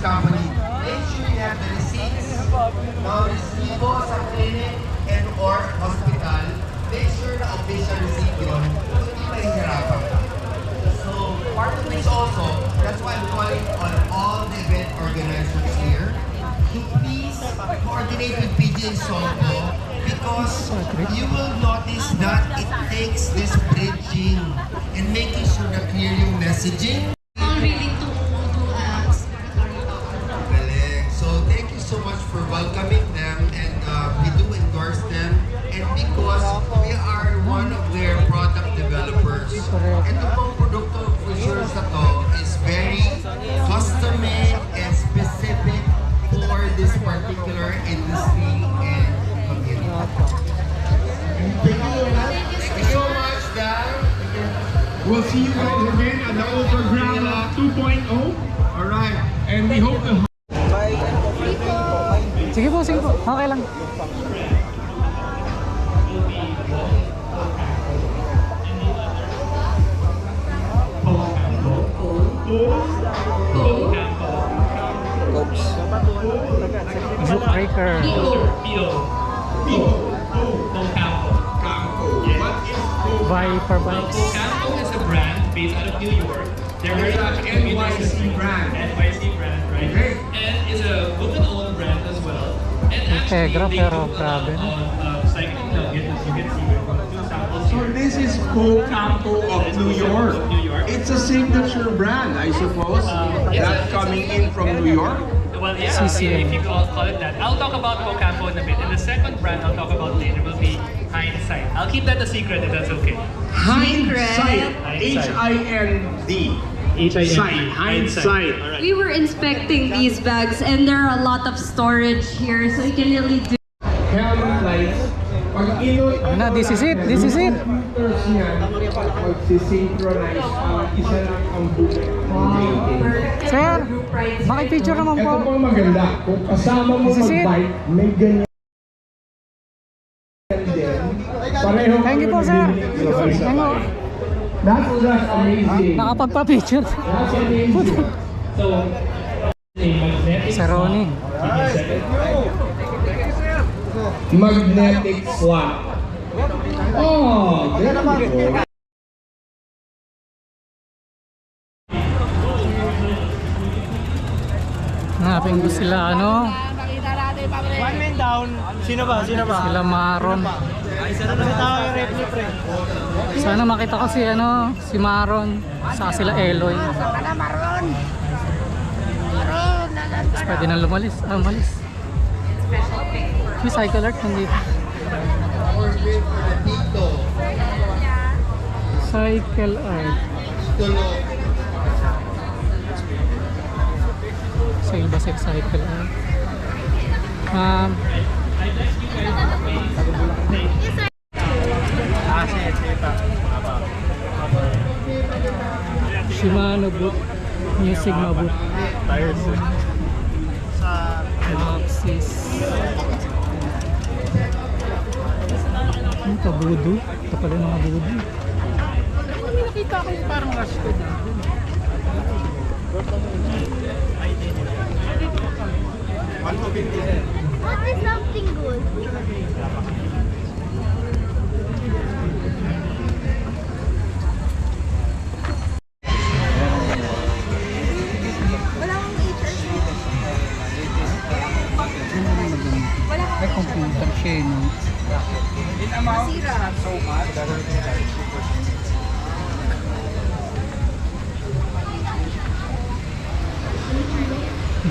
company, make sure you have the receipts, now resibo sa clinic and or hospital, make sure na official receipt yun, hindi mahihirapan ka. So, part of this also, that's why I'm calling on all the event organizers here to please coordinate with and Soto because you will notice that it takes this bridging and making sure na clear yung messaging. So much for welcoming them and uh, we do endorse them and because we are one of their product developers. And the pong produkto for sure sa to is very custom-made and specific for this particular industry and community. Thank you so much, Dan. We'll see you guys again at the Overground 2.0. Alright. And we hope to Sige po, sige po. Okay lang. Juke breaker. Viper bikes. Campo is a brand based out of New York. They're very we've got two samples So this is Co Campo of New York. It's a signature brand, I suppose. A- coming in from New York. Well, yeah, CCM. if you call, call it that. I'll talk about Ocampo in a bit. And the second brand I'll talk about later will be Hindsight. I'll keep that a secret if that's okay. Hindsight. Hindsight. H-I-N-D. Sight. Hindsight. All right. we were inspecting these bags and there are a lot of storage here so you can really do Helmet lights. Na, this is it, this is it. Magsisynchronize ang isa lang ang buhay. Sir, makipicture naman Ito po. po ang maganda. Kung kasama mo This is it. mag-bike, may ganyan Thank you po, sir. Thank you. That's just amazing. Nakapagpa-picture. That's amazing. So, Ronnie. Magnetic swap. Oh, there you go. Hanapin ko sila ano, One man down. Sino ba? Sino ba? sila Maron. Ano si tao yung rep ni pre? Sana makita ko si ano, si Maron. Saka sila Eloy. Tapos pwede na lumalis. Ah, umalis. May cycle art nandito. Dito. Cycle art. Sale ba sa cycle art? Um. Shimano boot. New Sigma boot. Tires eh. Sa... Maxis. Ano to? Voodoo? Ito pala yung mga voodoo. May nakita ko yung parang rush ko Ay, computer siya eh, no?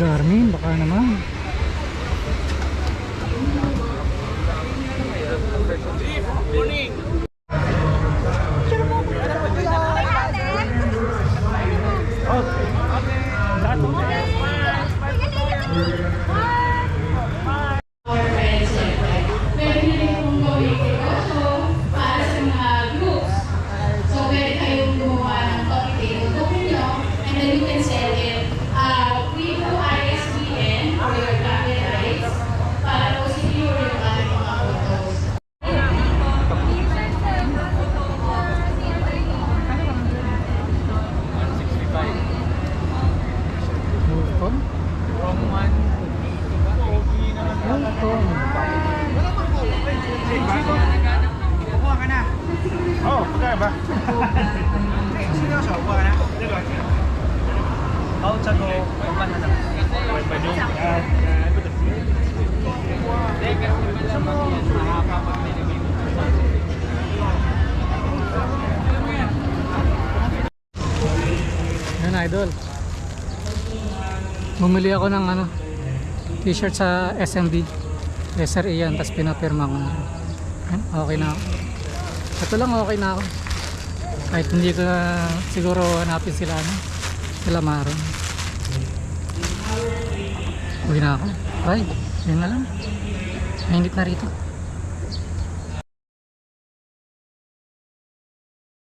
Garmin, baka naman. Months ago, one na lang. Yan idol. Bumili ako ng ano, t-shirt sa SMB. SRE yan, tapos pinapirma ko na. Okay na ako. Ito lang okay na ako. Kahit hindi ko siguro hanapin sila ano, sila Maron. Uwi na ako. Bye. Yan na lang. Mainit na rito.